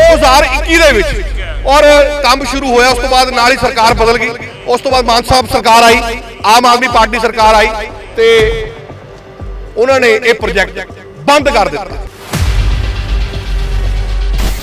2021 ਦੇ ਵਿੱਚ ਔਰ ਕੰਮ ਸ਼ੁਰੂ ਹੋਇਆ, ਉਸ ਤੋਂ ਬਾਅਦ ਨਾਲ ਹੀ ਸਰਕਾਰ ਬਦਲ ਗਈ। ਉਸ ਤੋਂ ਬਾਅਦ ਮਾਨ ਸਾਹਿਬ ਸਰਕਾਰ ਆਈ, ਆਮ ਆਦਮੀ ਪਾਰਟੀ ਸਰਕਾਰ ਆਈ ਤੇ ਉਹਨਾਂ ਨੇ ਇਹ ਪ੍ਰੋਜੈਕਟ ਬੰਦ ਕਰ ਦਿੱਤਾ।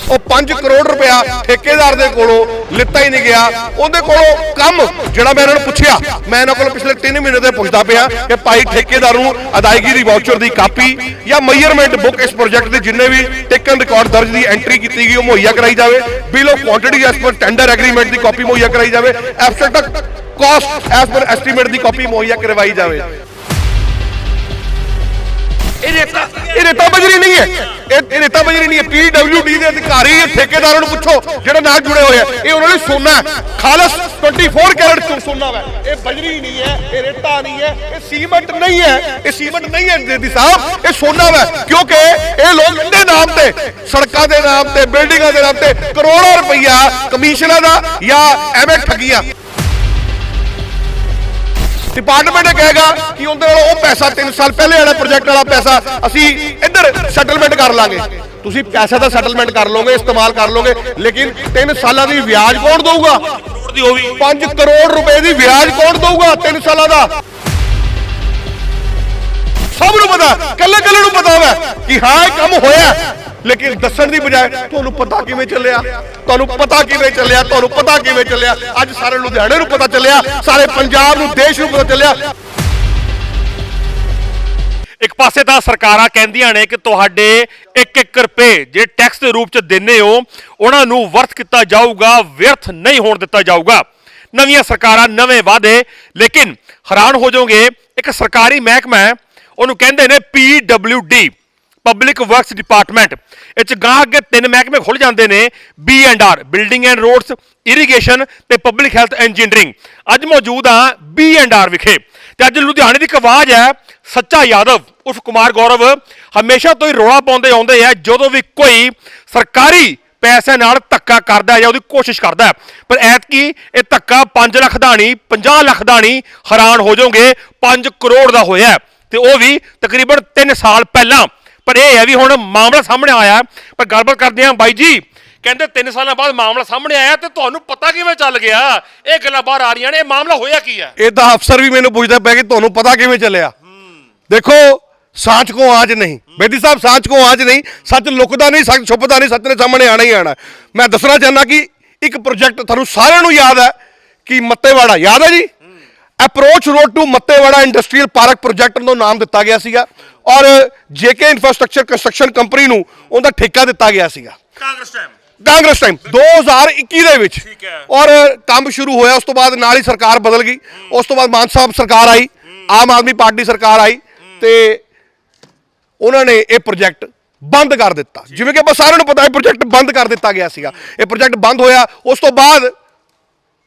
ਉਹ 5 ਕਰੋੜ ਰੁਪਇਆ ਠੇਕੇਦਾਰ ਦੇ ਕੋਲੋਂ ਲਿੱਤਾ ਹੀ ਨਹੀਂ ਗਿਆ। ਉਹਦੇ ਕੋਲੋਂ ਕੰਮ ਜਿਹੜਾ ਮੈਂ ਇਹਨਾਂ ਨੂੰ ਪੁੱਛਿਆ, ਮੈਂ ਇਹਨਾਂ ਕੋਲੋਂ ਪਿਛਲੇ 3 ਮਹੀਨੇ ਤੋਂ ਪੁੱਛਦਾ ਪਿਆ ਕਿ ਭਾਈ ਠੇਕੇਦਾਰ ਨੂੰ ਅਦਾਇਗੀ ਦੀ ਵਾਊਚਰ ਦੀ ਕਾਪੀ ਜਾਂ ਮੈਜ਼ਰਮੈਂਟ ਬੁੱਕ ਇਸ ਪ੍ਰੋਜੈਕਟ ਦੇ ਜਿੰਨੇ ਵੀ ਟੇਕਨ ਰਿਕਾਰਡ ਦਰਜ ਦੀ ਐਂਟਰੀ ਕੀਤੀ ਗਈ, ਉਹ ਮੁਹੱਈਆ ਕਰਾਈ ਜਾਵੇ। Bill of quantity as per tender agreement the copy ਮੁਹੱਈਆ ਕਰਾਈ ਜਾਵੇ। Abstract cost as per estimate ਦੀ ਕਾਪੀ ਮੁਹੱਈਆ ਕਰਵਾਈ ਜਾਵੇ। ਇਹ ਰੇਤਾ ਇਹ ਰੇਤਾ ਬਜਰੀ ਨਹੀਂ ਹੈ। ਇਹ ਰੇਤਾ ਬਜਰੀ ਨਹੀਂ ਹੈ। ਪੀਡਬਲਯੂਡੀ ਦੇ ਅਧਿਕਾਰੀ ਠੇਕੇਦਾਰਾਂ ਨੂੰ ਪੁੱਛੋ, ਜਿਹੜੇ ਨਾਲ ਜੁੜੇ ਹੋਏ ਆ। ਇਹ ਉਹਨਾਂ ਲਈ ਸੋਨਾ ਖਾਲਸ 24 ਕੈਰਟ ਸੋਨਾ ਹੈ ਇਹ ਬਜਰੀ ਨਹੀਂ ਹੈ, ਇਹ ਰੇਤਾ ਨਹੀਂ ਹੈ, ਇਹ ਸੀਮੈਂਟ ਨਹੀਂ ਹੈ। ਇਹ ਸੀਮੈਂਟ ਨਹੀਂ ਹੈ ਦੇਦੀ ਸਾਹਿਬ, ਇਹ ਸੋਨਾ ਹੈ ਕਿਉਂਕਿ ਇਹ ਲੋਕ ਇਹਦੇ ਨਾਮ ਤੇ, ਸੜਕਾਂ ਦੇ ਨਾਮ ਤੇ, ਬਿਲਡਿੰਗਾਂ ਦੇ ਨਾਮ ਤੇ ਕਰੋੜਾਂ ਰੁਪਈਆ ਕਮਿਸ਼ਨਾਂ ਦਾ ਜਾਂ ਐਵੇਂ ਠੱਗੀਆਂ। ਡਿਪਾਰਟਮੈਂਟ ਕਹੇਗਾ ਕਿ ਉਹਦੇ ਨਾਲ ਉਹ ਪੈਸਾ 3 ਸਾਲ ਪਹਿਲੇ ਵਾਲਾ ਪ੍ਰੋਜੈਕਟ ਵਾਲਾ ਪੈਸਾ ਅਸੀਂ ਇੱਧਰ ਸੈਟਲਮੈਂਟ ਕਰ ਲਾਂਗੇ। ਤੁਸੀਂ ਪੈਸੇ ਦਾ ਸੈਟਲਮੈਂਟ ਕਰ ਲਓਗੇ, ਇਸਤੇਮਾਲ ਕਰ ਲਓਗੇ, ਲੇਕਿਨ 3 ਸਾਲਾਂ ਦੀ ਵਿਆਜ ਕੌਣ ਦਊਗਾ? ਕਰੋੜ ਦੀ ਉਹ ਵੀ 5 ਕਰੋੜ ਰੁਪਏ ਦੀ ਵਿਆਜ ਕੌਣ ਦਊਗਾ 3 ਸਾਲਾਂ ਦਾ? ਸਭ ਨੂੰ ਪਤਾ ਕੱਲੇ ਕੱਲੇ ਨੂੰ ਪਤਾ ਹੋਵੇ ਕਿ ਹਾਂ, ਇਹ ਕੰਮ ਹੋਇਆ। ਲੇਕਿਨ ਦੱਸਣ ਦੀ ਬਜਾਏ ਤੁਹਾਨੂੰ ਪਤਾ ਕਿਵੇਂ ਚੱਲਿਆ? ਤੁਹਾਨੂੰ ਪਤਾ ਕਿਵੇਂ ਚੱਲਿਆ? ਤੁਹਾਨੂੰ ਪਤਾ ਕਿਵੇਂ ਚੱਲਿਆ? ਅੱਜ ਸਾਰੇ ਲੁਧਿਆਣੇ ਨੂੰ ਪਤਾ ਚੱਲਿਆ, ਸਾਰੇ ਪੰਜਾਬ ਨੂੰ, ਦੇਸ਼ ਨੂੰ ਪਤਾ ਚੱਲਿਆ। ਇੱਕ ਪਾਸੇ ਤਾਂ ਸਰਕਾਰਾਂ ਕਹਿੰਦੀਆਂ ਨੇ ਕਿ ਤੁਹਾਡੇ 1-1 ਰੁਪਏ ਜੇ ਟੈਕਸ ਦੇ ਰੂਪ ਚ ਦਿੰਨੇ ਹੋ, ਉਹਨਾਂ ਨੂੰ ਵਰਤ ਕੀਤਾ ਜਾਊਗਾ, ਵਿਅਰਥ ਨਹੀਂ ਹੋਣ ਦਿੱਤਾ ਜਾਊਗਾ। ਨਵੀਆਂ ਸਰਕਾਰਾਂ ਨਵੇਂ ਵਾਅਦੇ, ਲੇਕਿਨ ਹੈਰਾਨ ਹੋ ਜਾਓਗੇ, ਇੱਕ ਸਰਕਾਰੀ ਮਹਿਕਮਾ ਹੈ, ਉਹਨੂੰ ਕਹਿੰਦੇ ਨੇ PWD ਪਬਲਿਕ ਵਰਕਸ ਡਿਪਾਰਟਮੈਂਟ ਇਹ ਚ ਗਾਂ ਅੱਗੇ ਤਿੰਨ ਮਹਿਕਮੇ ਖੁੱਲ ਜਾਂਦੇ ਨੇ B and R building and roads irrigation ਤੇ ਪਬਲਿਕ ਹੈਲਥ ਇੰਜੀਨੀਅਰਿੰਗ ਅੱਜ ਮੌਜੂਦ ਆ ਬੀ ਐਂਡ ਆਰ ਵਿਖੇ। ਤੇ ਅੱਜ ਲੁਧਿਆਣੇ ਦੀ ਇੱਕ ਆਵਾਜ਼ ਹੈ, ਸੱਚਾ ਯਾਦਵ, ਉਰਫ ਕੁਮਾਰ ਗੌਰਵ। ਹਮੇਸ਼ਾ ਤੋਂ ਹੀ ਰੋਲਾ ਪਾਉਂਦੇ ਆਉਂਦੇ ਆ, ਜਦੋਂ ਵੀ ਕੋਈ ਸਰਕਾਰੀ ਪੈਸੇ ਨਾਲ ਧੱਕਾ ਕਰਦਾ ਜਾਂ ਉਹਦੀ ਕੋਸ਼ਿਸ਼ ਕਰਦਾ ਪਰ ਐਤਕੀ ਇਹ ਧੱਕਾ 5 ਲੱਖ ਦਾ ਨਹੀਂ 50 ਲੱਖ ਦਾ ਨਹੀਂ, ਹੈਰਾਨ ਹੋ ਜਾਓਗੇ 5 ਕਰੋੜ ਦਾ ਹੋਇਆ ਹੈ। ਤੇ ਉਹ ਵੀ ਤਕਰੀਬਨ 3 ਸਾਲ ਪਹਿਲਾਂ। ਪਰ ਇਹ ਹੈ ਵੀ ਹੁਣ ਮਾਮਲਾ ਸਾਹਮਣੇ ਆਇਆ, ਪਰ ਗੱਲਬਾਤ ਕਰਦੇ ਹਾਂ ਬਾਈ ਜੀ। ਕਹਿੰਦੇ 3 ਸਾਲਾਂ ਬਾਅਦ ਮਾਮਲਾ ਸਾਹਮਣੇ ਆਇਆ ਤੇ ਤੁਹਾਨੂੰ ਪਤਾ ਕਿਵੇਂ ਚੱਲ ਗਿਆ? ਇਹ ਗੱਲਾਂ ਬਾਹਰ ਆ ਰਹੀਆਂ ਨੇ, ਇਹ ਮਾਮਲਾ ਹੋਇਆ ਕੀ ਹੈ? ਇਹ ਤਾਂ ਅਫਸਰ ਵੀ ਮੈਨੂੰ ਪੁੱਛਦਾ ਪਿਆ ਕਿ ਤੁਹਾਨੂੰ ਪਤਾ ਕਿਵੇਂ ਚੱਲਿਆ? ਦੇਖੋ ਸਾਂਚ ਕੋ ਆਜ ਨਹੀਂ। ਬੇਦੀ ਸਾਹਿਬ ਸਾਂਚ ਕੋ ਆਜ ਨਹੀਂ। ਸੱਚ ਲੁਕਦਾ ਨਹੀਂ, ਸੱਚ ਛੁਪਦਾ ਨਹੀਂ, ਸੱਚ ਨੇ ਸਾਹਮਣੇ ਆਣਾ ਹੀ ਆਣਾ। ਮੈਂ ਦੱਸਣਾ ਚਾਹੁੰਦਾ ਕਿ ਇੱਕ ਪ੍ਰੋਜੈਕਟ ਤੁਹਾਨੂੰ ਸਾਰਿਆਂ ਨੂੰ ਯਾਦ ਹੈ ਕਿ ਮੱਤੇਵਾੜਾ, ਯਾਦ ਹੈ ਜੀ? Approach road to Mattewara industrial park project ਨੂੰ ਨਾਮ ਦਿੱਤਾ ਗਿਆ ਸੀਗਾ। ਔਰ ਜੇਕੇ ਇਨਫਰਾਸਟ੍ਰਕਚਰ ਕੰਸਟਰਕਸ਼ਨ ਕੰਪਨੀ ਨੂੰ ਉਹਦਾ ਠੇਕਾ ਦਿੱਤਾ ਗਿਆ ਸੀਗਾ। ਕਾਂਗਰਸ ਟਾਈਮ ਕਾਂਗਰਸ ਟਾਈਮ 2021 ਦੇ ਵਿੱਚ। ਠੀਕ ਹੈ। ਔਰ ਕੰਮ ਸ਼ੁਰੂ ਹੋਇਆ ਉਸ ਤੋਂ ਬਾਅਦ ਨਾਲ ਹੀ ਸਰਕਾਰ ਬਦਲ ਗਈ। ਉਸ ਤੋਂ ਬਾਅਦ ਮਾਨ ਸਾਹਿਬ ਸਰਕਾਰ ਆਈ ਆਮ ਆਦਮੀ ਪਾਰਟੀ ਸਰਕਾਰ ਆਈ ਤੇ ਉਹਨਾਂ ਨੇ ਇਹ ਪ੍ਰੋਜੈਕਟ ਬੰਦ ਕਰ ਦਿੱਤਾ। ਜਿਵੇਂ ਕਿ ਆਪਾਂ ਸਾਰਿਆਂ ਨੂੰ ਪਤਾ ਹੈ ਪ੍ਰੋਜੈਕਟ ਬੰਦ ਕਰ ਦਿੱਤਾ ਗਿਆ ਸੀਗਾ। ਇਹ ਪ੍ਰੋਜੈਕਟ ਬੰਦ ਹੋਇਆ ਉਸ ਤੋਂ ਬਾਅਦ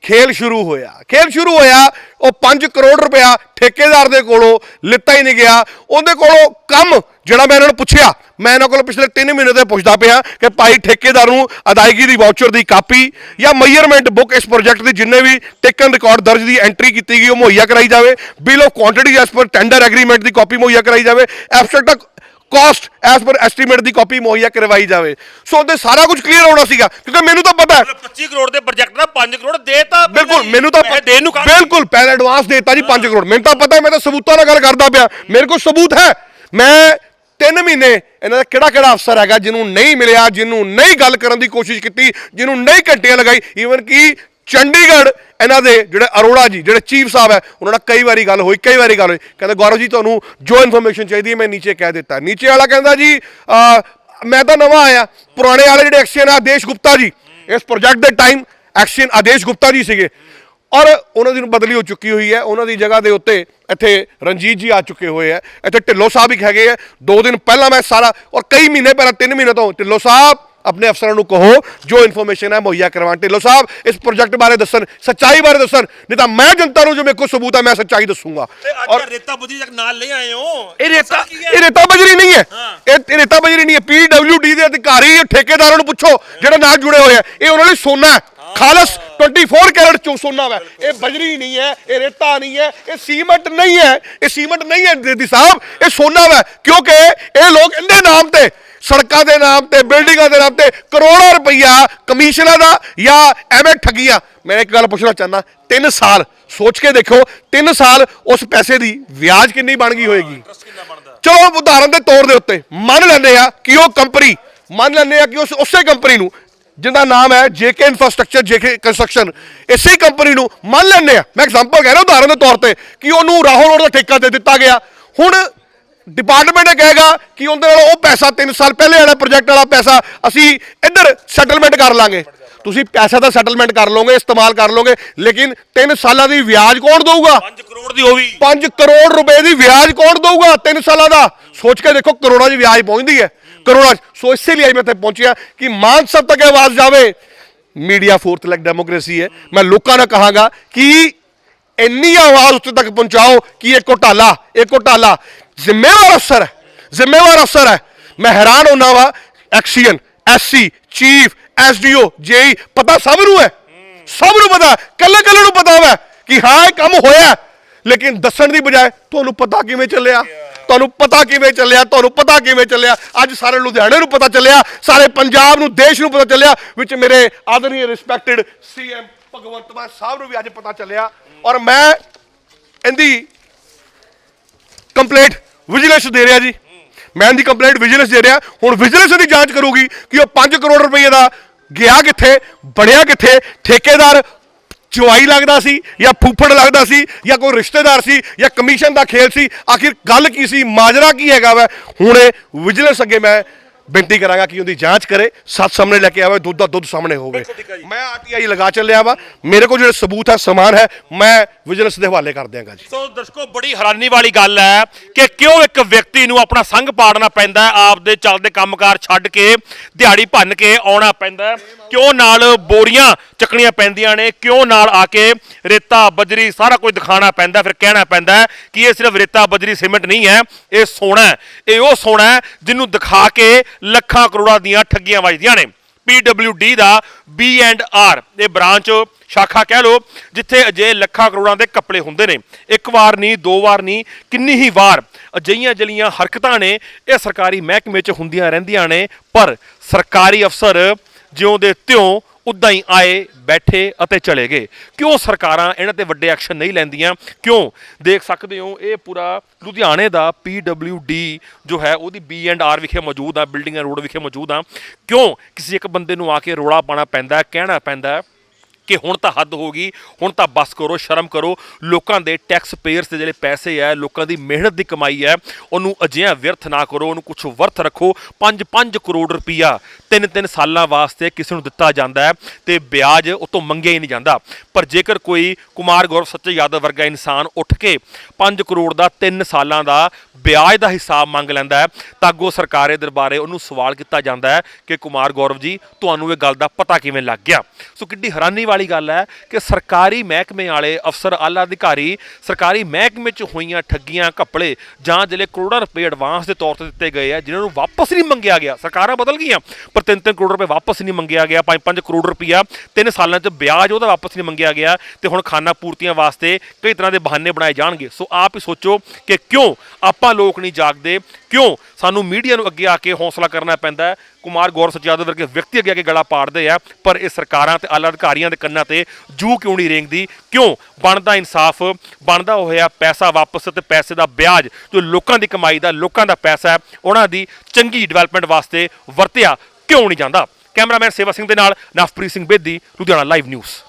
ਖੇਲ ਸ਼ੁਰੂ ਹੋਇਆ। ਖੇਲ ਸ਼ੁਰੂ ਹੋਇਆ, ਉਹ 5 ਕਰੋੜ ਰੁਪਇਆ ਠੇਕੇਦਾਰ ਦੇ ਕੋਲੋਂ ਲਿੱਤਾ ਹੀ ਨਹੀਂ ਗਿਆ। ਉਹਦੇ ਕੋਲੋਂ ਕੰਮ ਜਿਹੜਾ ਮੈਂ ਇਹਨਾਂ ਨੂੰ ਪੁੱਛਿਆ, ਮੈਂ ਇਹਨਾਂ ਕੋਲ ਪਿਛਲੇ 3 ਮਹੀਨੇ ਤੋਂ ਪੁੱਛਦਾ ਪਿਆ ਕਿ ਭਾਈ ਠੇਕੇਦਾਰ ਨੂੰ ਅਦਾਇਗੀ ਦੀ ਵਾਊਚਰ ਦੀ ਕਾਪੀ ਜਾਂ ਮੈਜ਼ਰਮੈਂਟ ਬੁੱਕ ਇਸ ਪ੍ਰੋਜੈਕਟ ਦੀ ਜਿੰਨੇ ਵੀ ਟੇਕਨ ਰਿਕਾਰਡ ਦਰਜ ਦੀ ਐਂਟਰੀ ਕੀਤੀ ਗਈ, ਉਹ ਮੁਹੱਈਆ ਕਰਾਈ ਜਾਵੇ। Bill of quantity as per tender agreement the copy ਮੁਹੱਈਆ ਕਰਾਈ ਜਾਵੇ। Abstract cost as per estimate ਦੀ ਕਾਪੀ ਮੁਹੱਈਆ ਕਰਵਾਈ ਜਾਵੇ। ਸੋ ਉਹਦੇ ਸਾਰਾ ਕੁਝ ਕਲੀਅਰ ਹੋਣਾ ਸੀਗਾ ਕਿਉਂਕਿ ਮੈਨੂੰ ਤਾਂ ਪਤਾ ਹੈ। 25 ਕਰੋੜ ਦੇ ਪ੍ਰੋਜੈਕਟ ਦਾ 5 ਕਰੋੜ ਦੇਤਾ ਬਿਲਕੁਲ ਮੈਨੂੰ ਤਾਂ ਪੈਸੇ ਦੇਣ ਨੂੰ? ਬਿਲਕੁਲ ਪਹਿਲਾਂ ਐਡਵਾਂਸ ਦੇਤਾ ਜੀ 5 ਕਰੋੜ। ਮੈਨੂੰ ਤਾਂ ਪਤਾ ਹੈ, ਮੈਂ ਤਾਂ ਸਬੂਤਾਂ ਨਾਲ ਗੱਲ ਕਰਦਾ ਪਿਆ। ਮੇਰੇ ਕੋਲ ਸਬੂਤ ਹੈ। ਮੈਂ 3 ਮਹੀਨੇ ਇਹਨਾਂ ਦਾ ਕਿਹੜਾ ਕਿਹੜਾ ਅਫਸਰ ਹੈਗਾ ਜਿਹਨੂੰ ਨਹੀਂ ਮਿਲਿਆ ਜਿਹਨੂੰ ਨਹੀਂ ਗੱਲ ਕਰਨ ਦੀ ਕੋਸ਼ਿਸ਼ ਕੀਤੀ ਜਿਹਨੂੰ ਨਹੀਂ ਘੰਟੀਆਂ ਲਗਾਈ। ਈਵਨ ਕਿ ਚੰਡੀਗੜ੍ਹ, ਇਹਨਾਂ ਦੇ ਜਿਹੜੇ ਅਰੋੜਾ ਜੀ, ਜਿਹੜੇ ਚੀਫ ਸਾਹਿਬ ਹੈ, ਉਹਨਾਂ ਨਾਲ ਕਈ ਵਾਰੀ ਗੱਲ ਹੋਈ, ਕਈ ਵਾਰੀ ਗੱਲ ਹੋਈ। ਕਹਿੰਦਾ, ਗੌਰਵ ਜੀ, ਤੁਹਾਨੂੰ ਜੋ ਇਨਫੋਰਮੇਸ਼ਨ ਚਾਹੀਦੀ ਹੈ, ਮੈਂ ਨੀਚੇ ਕਹਿ ਦਿੱਤਾ। ਨੀਚੇ ਵਾਲਾ ਕਹਿੰਦਾ ਜੀ ਮੈਂ ਤਾਂ ਨਵਾਂ ਆਇਆ। ਪੁਰਾਣੇ ਵਾਲੇ ਜਿਹੜੇ ਐਕਸ਼ਨ ਆ, ਆਦੇਸ਼ ਗੁਪਤਾ ਜੀ, ਇਸ ਪ੍ਰੋਜੈਕਟ ਦੇ ਟਾਈਮ ਐਕਸ਼ਨ ਆਦੇਸ਼ ਗੁਪਤਾ ਜੀ ਸੀਗੇ। ਔਰ ਉਹਨਾਂ ਦੀ ਬਦਲੀ ਹੋ ਚੁੱਕੀ ਹੋਈ ਹੈ। ਉਹਨਾਂ ਦੀ ਜਗ੍ਹਾ ਦੇ ਉੱਤੇ ਇੱਥੇ ਰਣਜੀਤ ਜੀ ਆ ਚੁੱਕੇ ਹੋਏ ਆ ਇੱਥੇ ਢਿੱਲੋਂ ਸਾਹਿਬ ਵੀ ਹੈਗੇ ਆ ਦੋ ਦਿਨ ਪਹਿਲਾਂ ਮੈਂ ਸਾਰਾ, ਔਰ ਕਈ ਮਹੀਨੇ ਪਹਿਲਾਂ, ਤਿੰਨ ਮਹੀਨੇ ਤੋਂ ਢਿੱਲੋਂ ਸਾਹਿਬ ਆਪਣੇ ਅਫਸਰਾਂ ਨੂੰ ਕਹੋ ਜੋ ਇਨਫੋਰਮੇਸ਼ਨ ਹੈ ਮੁਹੱਈਆ ਕਰਵਾਉਣ ਢਿੱਲੋਂ ਸਾਹਿਬ ਇਸ ਪ੍ਰੋਜੈਕਟ ਬਾਰੇ ਦੱਸਣ ਸੱਚਾਈ ਬਾਰੇ ਦੱਸਣ ਨਹੀਂ ਤਾਂ ਮੈਂ ਜਨਤਾ ਨੂੰ ਜੋ ਮੇਰੇ ਕੋਲ ਸਬੂਤ ਹੈ ਮੈਂ ਸੱਚਾਈ ਦੱਸੂਗਾ ਔਰ ਰੇਤਾ ਬੁੱਧੀ ਤੱਕ ਨਾਲ ਲੈ ਆਏ ਹੋ ਇਹ ਰੇਤਾ? ਇਹ ਰੇਤਾ ਬਜਰੀ ਨਹੀਂ ਹੈ। ਇਹ ਰੇਤਾ ਬਜਰੀ ਨਹੀਂ ਹੈ ਪੀਡਬਲਯੂਡੀ ਦੇ ਅਧਿਕਾਰੀ ਠੇਕੇਦਾਰਾਂ ਨੂੰ ਪੁੱਛੋ ਜਿਹੜੇ ਨਾਲ ਜੁੜੇ ਹੋਏ ਆ ਇਹ ਉਹਨਾਂ ਲਈ ਸੋਨਾ ਹੈ ਖਾਲਸ 24 ਕੈਰਟ ਚੋਂ ਸੋਨਾ ਹੈ ਇਹ ਬਜਰੀ ਨਹੀਂ ਹੈ ਇਹ ਰੇਤਾ ਨਹੀਂ ਹੈ ਇਹ ਸੀਮੈਂਟ ਨਹੀਂ ਹੈ ਇਹ ਸੀਮੈਂਟ ਨਹੀਂ ਹੈ ਦੇਦੀ ਸਾਹਿਬ ਇਹ ਸੋਨਾ ਹੈ ਕਿਉਂਕਿ ਇਹ ਲੋਕ ਇਹਦੇ ਨਾਮ ਤੇ ਸੜਕਾਂ ਦੇ ਨਾਮ ਤੇ ਬਿਲਡਿੰਗਾਂ ਦੇ ਨਾਮ ਤੇ ਕਰੋੜਾਂ ਰੁਪਈਆ ਕਮਿਸ਼ਨਾਂ ਦਾ ਜਾਂ ਐਵੇਂ ਠੱਗੀਆਂ। ਮੈਂ ਇੱਕ ਗੱਲ ਪੁੱਛਣਾ ਚਾਹੁੰਦਾ 3 ਸਾਲ ਸੋਚ ਕੇ ਦੇਖੋ 3 ਸਾਲ ਉਸ ਪੈਸੇ ਦੀ ਵਿਆਜ ਕਿੰਨੀ ਬਣ ਗਈ ਹੋਏਗੀ? ਚਲੋ ਉਦਾਹਰਨ ਦੇ ਤੌਰ ਦੇ ਉੱਤੇ ਮੰਨ ਲੈਂਦੇ ਆ ਕਿ ਉਹ ਕੰਪਨੀ ਮੰਨ ਲੈਂਦੇ ਆ ਕਿ ਉਸ ਉਸੇ ਕੰਪਨੀ ਨੂੰ ਜਿਹਦਾ ਨਾਮ ਹੈ ਜੇਕੇ ਇਨਫਰਾਸਟ੍ਰਕਚਰ ਜੇਕੇ ਕੰਸਟਰਕਸ਼ਨ ਇਸੇ ਕੰਪਨੀ ਨੂੰ ਮੰਨ ਲੈਂਦੇ ਆ। ਮੈਂ ਐਗਜ਼ਾਮਪਲ ਕਹਿ ਰਿਹਾ ਉਦਾਹਰਨ ਦੇ ਤੌਰ ਤੇ ਕਿ ਉਹਨੂੰ ਰਾਹੁਲ ਰੋਡ ਦਾ ਠੇਕਾ ਦੇ ਦਿੱਤਾ ਗਿਆ। ਹੁਣ ਡਿਪਾਰਟਮੈਂਟ ਕਹੇਗਾ ਕਿ ਉਹਦੇ ਨਾਲ ਉਹ ਪੈਸਾ 3 ਸਾਲ ਪਹਿਲੇ ਵਾਲਾ ਪ੍ਰੋਜੈਕਟ ਵਾਲਾ ਪੈਸਾ ਅਸੀਂ ਇੱਧਰ ਸੈਟਲਮੈਂਟ ਕਰ ਲਾਂਗੇ। ਤੁਸੀਂ ਪੈਸਾ ਤਾਂ ਸੈਟਲਮੈਂਟ ਕਰ ਲਓਗੇ ਇਸਤੇਮਾਲ ਕਰ ਲਓਗੇ ਲੇਕਿਨ 3 ਸਾਲਾਂ ਦੀ ਵਿਆਜ ਕੌਣ ਦਊਗਾ? 5 ਕਰੋੜ ਦੀ ਉਹ ਵੀ। 5 ਕਰੋੜ ਰੁਪਏ ਦੀ ਵਿਆਜ ਕੌਣ ਦਊਗਾ 3 ਸਾਲਾਂ ਦਾ? ਸੋਚ ਕੇ ਦੇਖੋ ਕਰੋੜਾਂ ਦੀ ਵਿਆਜ ਪਹੁੰਚਦੀ ਹੈ। ਕਰੋੜਾਂ। ਸੋ ਇਸੇ ਲਈ ਅੱਜ ਮੈਂ ਇੱਥੇ ਪਹੁੰਚਿਆ ਕਿ ਮਾਨ ਸਾਹਿਬ ਤੱਕ ਆਵਾਜ਼ ਜਾਵੇ। ਮੀਡੀਆ ਫੋਰਥ ਲੈਗ ਡੈਮੋਕ੍ਰੇਸੀ ਹੈ। ਮੈਂ ਲੋਕਾਂ ਨੂੰ ਕਹਾਂਗਾ ਕਿ ਇੰਨੀ ਆਵਾਜ਼ ਉੱਤੇ ਤੱਕ ਪਹੁੰਚਾਓ ਕਿ ਇਹ ਘੋਟਾਲਾ ਇਹ ਘੋਟਾਲਾ। ਜ਼ਿੰਮੇਵਾਰ ਅਫਸਰ ਹੈ, ਜ਼ਿੰਮੇਵਾਰ ਅਫਸਰ ਹੈ। ਮੈਂ ਹੈਰਾਨ ਹੁੰਦਾ ਵਾ, XEN, SC, chief, SDO, JE, ਪਤਾ ਸਭ ਨੂੰ ਹੈ। ਸਭ ਨੂੰ ਪਤਾ ਕੱਲੇ ਕੱਲੇ ਨੂੰ ਪਤਾ ਵਾ ਕਿ ਹਾਂ, ਇਹ ਕੰਮ ਹੋਇਆ ਲੇਕਿਨ ਦੱਸਣ ਦੀ ਬਜਾਏ ਤੁਹਾਨੂੰ ਪਤਾ ਕਿਵੇਂ ਚੱਲਿਆ? ਤੁਹਾਨੂੰ ਪਤਾ ਕਿਵੇਂ ਚੱਲਿਆ? ਤੁਹਾਨੂੰ ਪਤਾ ਕਿਵੇਂ ਚੱਲਿਆ? ਅੱਜ ਸਾਰੇ ਲੁਧਿਆਣੇ ਨੂੰ ਪਤਾ ਚੱਲਿਆ, ਸਾਰੇ ਪੰਜਾਬ ਨੂੰ, ਦੇਸ਼ ਨੂੰ ਪਤਾ ਚੱਲਿਆ, ਵਿੱਚ ਮੇਰੇ ਆਦਰਨੀय ਰਿਸਪੈਕਟਡ ਸੀਐਮ ਭਗਵੰਤ ਮਾਨ ਸਾਹਿਬ ਨੂੰ ਵੀ ਅੱਜ ਪਤਾ ਚੱਲਿਆ। ਔਰ ਮੈਂ ਇਹਦੀ ਕੰਪਲੇਂਟ ਵਿਜੀਲੈਂਸ ਦੇ ਰਿਹਾ ਜੀ। ਮੈਂ ਦੀ ਕੰਪਲੇਂਟ ਵਿਜੀਲੈਂਸ ਦੇ ਰਿਹਾ। ਹੁਣ ਵਿਜੀਲੈਂਸ ਦੀ ਜਾਂਚ ਕਰੂਗੀ ਕਿ ਉਹ 5 ਕਰੋੜ ਰੁਪਏ ਦਾ ਗਿਆ ਕਿੱਥੇ, ਬਣਿਆ ਕਿੱਥੇ, ਠੇਕੇਦਾਰ ਚੁਆਈ ਲੱਗਦਾ ਸੀ ਜਾਂ ਫੂਫੜ ਲੱਗਦਾ ਸੀ ਜਾਂ ਕੋਈ ਰਿਸ਼ਤੇਦਾਰ ਸੀ ਜਾਂ ਕਮਿਸ਼ਨ ਦਾ ਖੇਲ ਸੀ। ਆਖਿਰ ਗੱਲ ਕੀ ਸੀ? ਮਾਜਰਾ ਕੀ ਹੈਗਾ ਵਾ? ਹੁਣ ਇਹ ਵਿਜੀਲੈਂਸ ਅੱਗੇ ਮੈਂ ਬੇਨਤੀ ਕਰਾਂਗਾ ਕਿ ਉਹਦੀ ਜਾਂਚ ਕਰੇ ਸੱਚ ਸਾਹਮਣੇ ਲੈ ਕੇ ਆਵੇ ਦੁੱਧ ਦਾ ਦੁੱਧ ਸਾਹਮਣੇ ਹੋਵੇ। ਮੈਂ ਆਰਟੀਆਈ ਲਗਾ ਚੱਲਿਆ ਵਾ। ਮੇਰੇ ਕੋਲ ਜਿਹੜੇ ਸਬੂਤ ਹੈ ਸਮਾਨ ਹੈ ਮੈਂ ਵਿਜੀਲੈਂਸ ਦੇ ਹਵਾਲੇ ਕਰ ਦਿਆਂਗਾ ਜੀ। ਸੋ ਦਰਸ਼ਕੋ ਬੜੀ ਹੈਰਾਨੀ ਵਾਲੀ ਗੱਲ ਹੈ ਕਿ ਕਿਉਂ ਇੱਕ ਵਿਅਕਤੀ ਨੂੰ ਆਪਣਾ ਸੰਗ ਪਾੜਨਾ ਪੈਂਦਾ ਹੈ ਆਪਦੇ ਚੱਲਦੇ ਕੰਮਕਾਰ ਛੱਡ ਕੇ ਦਿਹਾੜੀ ਭੰਨ ਕੇ ਆਉਣਾ ਪੈਂਦਾ ਹੈ। ਕਿਉਂ ਨਾਲ ਬੋਰੀਆਂ ਚੱਕਣੀਆਂ ਪੈਂਦੀਆਂ ਨੇ? ਕਿਉਂ ਨਾਲ ਆ ਕੇ ਰੇਤਾ, ਬਜਰੀ ਸਾਰਾ ਕੁਝ ਦਿਖਾਣਾ ਪੈਂਦਾ, ਫਿਰ ਕਹਿਣਾ ਪੈਂਦਾ ਕਿ ਇਹ ਸਿਰਫ ਰੇਤਾ, ਬਜਰੀ, ਸੀਮੈਂਟ ਨਹੀਂ ਹੈ, ਇਹ ਸੋਨਾ ਹੈ। ਇਹ ਉਹ ਸੋਨਾ ਹੈ ਜਿਹਨੂੰ ਦਿਖਾ ਕੇ ਲੱਖਾਂ ਕਰੋੜਾਂ ਦੀਆਂ ਠੱਗੀਆਂ ਵੱਜਦੀਆਂ ਨੇ। PWD ਦਾ B ਐਂਡ R ਇਹ ਬ੍ਰਾਂਚ ਸ਼ਾਖਾ ਕਹਿ ਲੋ ਜਿੱਥੇ ਅਜੇ ਲੱਖਾਂ ਕਰੋੜਾਂ ਦੇ ਕੱਪੜੇ ਹੁੰਦੇ ਨੇ। ਇੱਕ ਵਾਰ ਨਹੀਂ, ਦੋ ਵਾਰ ਨਹੀਂ, ਕਿੰਨੀ ਹੀ ਵਾਰ ਅਜਈਆਂ ਜਲੀਆਂ ਹਰਕਤਾਂ ਨੇ, ਇਹ ਸਰਕਾਰੀ ਮਹਿਕਮੇ 'ਚ ਹੁੰਦੀਆਂ ਰਹਿੰਦੀਆਂ ਨੇ। ਪਰ ਸਰਕਾਰੀ ਅਫਸਰ ਜਿਉਂ ਦੇ ਤਿਉਂ ਉਦਾਂ ਹੀ ਆਏ, ਬੈਠੇ ਅਤੇ ਚਲੇ ਗਏ। ਕਿਉਂ ਸਰਕਾਰਾਂ ਇਹਨਾਂ ਤੇ ਵੱਡੇ ਐਕਸ਼ਨ ਨਹੀਂ ਲੈਂਦੀਆਂ? ਕਿਉਂ? ਦੇਖ ਸਕਦੇ ਹੋ, ਇਹ ਪੂਰਾ ਲੁਧਿਆਣੇ ਦਾ PWD ਜੋ ਹੈ, ਉਹਦੀ ਬੀ ਐਂਡ ਆਰ ਵਿਖੇ ਮੌਜੂਦ ਆ, ਬਿਲਡਿੰਗ, ਰੋਡ ਵਿਖੇ ਮੌਜੂਦ ਆ। ਕਿਉਂ? ਕਿਸੇ ਇੱਕ ਬੰਦੇ ਨੂੰ ਆ ਕੇ ਰੋਲਾ ਪਾਣਾ ਪੈਂਦਾ, ਕਹਿਣਾ ਪੈਂਦਾ ਕਿ ਹੁਣ ਤਾਂ ਹੱਦ ਹੋ ਗਈ, ਹੁਣ ਤਾਂ ਬਸ ਕਰੋ, ਸ਼ਰਮ ਕਰੋ। ਲੋਕਾਂ ਦੇ ਟੈਕਸ ਪੇਅਰਸ ਦੇ ਜਿਹੜੇ ਪੈਸੇ ਹੈ ਲੋਕਾਂ ਦੀ ਮਿਹਨਤ ਦੀ ਕਮਾਈ ਹੈ ਉਹਨੂੰ ਅਜਿਹਾ ਵਿਅਰਥ ਨਾ ਕਰੋ, ਉਹਨੂੰ ਕੁਝ ਵਰਥ ਰੱਖੋ। 5-5 ਕਰੋੜ ਰੁਪਈਆ ਤਿੰਨ ਤਿੰਨ ਸਾਲਾਂ ਵਾਸਤੇ ਕਿਸੇ ਨੂੰ ਦਿੱਤਾ ਜਾਂਦਾ ਹੈ ਤੇ ਵਿਆਜ ਉਹ ਤੋਂ ਮੰਗਿਆ ਹੀ ਨਹੀਂ ਜਾਂਦਾ। ਪਰ ਜੇਕਰ ਕੋਈ ਕੁਮਾਰ ਗੌਰਵ ਸੱਚੇ ਯਾਦਵ ਵਰਗਾ ਇਨਸਾਨ ਉੱਠ ਕੇ 5 ਕਰੋੜ ਦਾ 3 ਸਾਲਾਂ ਦਾ ਵਿਆਜ ਦਾ ਹਿਸਾਬ ਮੰਗ ਲੈਂਦਾ ਹੈ, ਤਾਂ ਅੱਗੋਂ ਸਰਕਾਰੇ ਦਰਬਾਰੇ ਉਹਨੂੰ ਸਵਾਲ ਕੀਤਾ ਜਾਂਦਾ ਹੈ ਕਿ ਕੁਮਾਰ ਗੌਰਵ ਜੀ, ਤੁਹਾਨੂੰ ਇਹ ਗੱਲ ਦਾ ਪਤਾ ਕਿਵੇਂ ਲੱਗ ਗਿਆ? ਸੋ ਕਿੱਡੀ ਹੈਰਾਨੀ ਵਾਲੀ ਗੱਲ ਹੈ ਕਿ ਸਰਕਾਰੀ ਮਹਿਕਮੇ ਵਾਲੇ ਅਫਸਰ, ਆਲਾ ਅਧਿਕਾਰੀ ਸਰਕਾਰੀ ਮਹਿਕਮੇ 'ਚ ਹੋਈਆਂ ਠੱਗੀਆਂ, ਘਪਲੇ ਜਾਂ ਜਿਹੜੇ ਕਰੋੜਾਂ ਰੁਪਏ ਐਡਵਾਂਸ ਦੇ ਤੌਰ ਤੇ ਦਿੱਤੇ ਗਏ ਆ, ਜਿਨ੍ਹਾਂ ਨੂੰ ਵਾਪਸ ਨਹੀਂ ਮੰਗਿਆ ਗਿਆ। ਸਰਕਾਰਾਂ ਬਦਲ ਗਈਆਂ, ਪਰ 3-3 ਕਰੋੜ ਰੁਪਏ ਵਾਪਸ ਨਹੀਂ ਮੰਗਿਆ ਗਿਆ 5-5 ਕਰੋੜ ਰੁਪਈਆ ਤਿੰਨ ਸਾਲਾਂ 'ਚ ਵਿਆਜ ਉਹਦਾ ਵਾਪਸ ਨਹੀਂ ਮੰਗਿਆ ਗਿਆ ਤੇ ਹੁਣ ਖਾਨਾ ਪੂਰਤੀਆਂ ਵਾਸਤੇ ਕਈ ਤਰ੍ਹਾਂ ਦੇ ਬਹਾਨੇ ਬਣਾਏ ਜਾਣਗੇ। ਸੋ ਆਪ ਹੀ ਸੋਚੋ ਕਿ ਕਿਉਂ ਆਪਾਂ ਲੋਕ ਨਹੀਂ ਜਾਗਦੇ, ਕਿਉਂ ਸਾਨੂੰ ਮੀਡੀਆ ਨੂੰ ਅੱਗੇ ਆ ਕੇ ਹੌਸਲਾ ਕਰਨਾ ਪੈਂਦਾ ਕੁਮਾਰ ਗੌਰ ਸਚਿਆਦਵ ਵਰਗੇ ਵਿਅਕਤੀ ਅੱਗੇ ਆ ਕੇ ਗਲਾ ਪਾੜਦੇ ਆ, ਪਰ ਇਹ ਸਰਕਾਰਾਂ ਤੇ ਆਲਾ ਅਧਿਕਾਰੀਆਂ ਦੇ ਕੰਨਾਂ ਤੇ ਜੂ ਕਿਉਂ ਨਹੀਂ ਰੇਂਗਦੀ? ਕਿਉਂ? ਬਣਦਾ ਇਨਸਾਫ, ਬਣਦਾ ਹੋਇਆ ਪੈਸਾ ਵਾਪਸ ਤੇ ਪੈਸੇ ਦਾ ਵਿਆਜ, ਜੋ ਲੋਕਾਂ ਦੀ ਕਮਾਈ ਦਾ, ਲੋਕਾਂ ਦਾ ਪੈਸਾ ਹੈ, ਉਹਨਾਂ ਦੀ ਚੰਗੀ ਡਿਵੈਲਪਮੈਂਟ ਵਾਸਤੇ ਵਰਤਿਆ ਕਿਉਂ ਨਹੀਂ ਜਾਂਦਾ? ਕੈਮਰਾਮੈਨ ਸੇਵਾ ਸਿੰਘ ਦੇ ਨਾਲ ਨਵਪ੍ਰੀਤ ਸਿੰਘ ਬੇਦੀ, ਲੁਧਿਆਣਾ ਲਾਈਵ ਨਿਊਜ਼